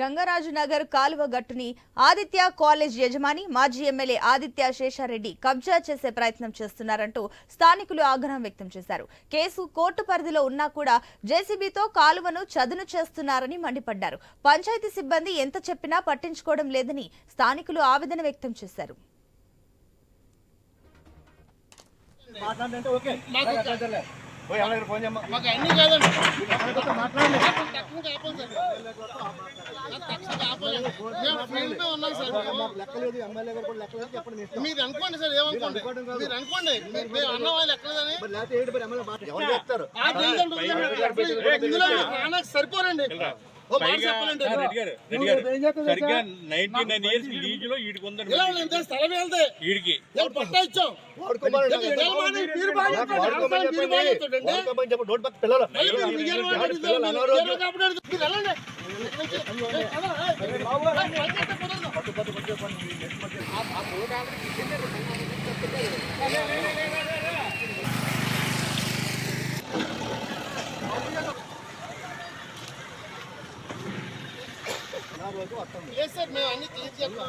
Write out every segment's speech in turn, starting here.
గంగరాజునగర్ కాలువ గట్టుని ఆదిత్య కాలేజ్ యజమాని మాజీ ఎమ్మెల్యే ఆదిత్య శేషారెడ్డి కబ్జా చేసే ప్రయత్నం చేస్తున్నారంటూ స్థానికులు ఆగ్రహం వ్యక్తం చేశారు. కేసు కోర్టు పరిధిలో ఉన్నా కూడా జేసీబీతో కాలువను చదును చేస్తున్నారని మండిపడ్డారు. పంచాయతీ సిబ్బంది ఎంత చెప్పినా పట్టించుకోవడం లేదని స్థానికులు ఆవేదన వ్యక్తం చేశారు. మాకు అన్ని కాదండి. ఫీల్డ్ ఉన్నాం సార్ మీరు? అనుకోండి సార్ ఏమనుకోండి? మీరు అనుకోండి. మీరు అన్న వాళ్ళు ఎక్కలేదని. సరిపోరండి సరిగ్గా నైన్టీ నైన్ మేము అన్ని క్లియర్ చేస్తాం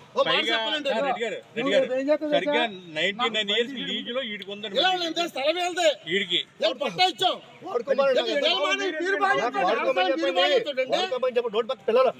సరిగ్గా నైన్టీ నైన్ ఇయర్స్ లీజ్లో పిల్లలు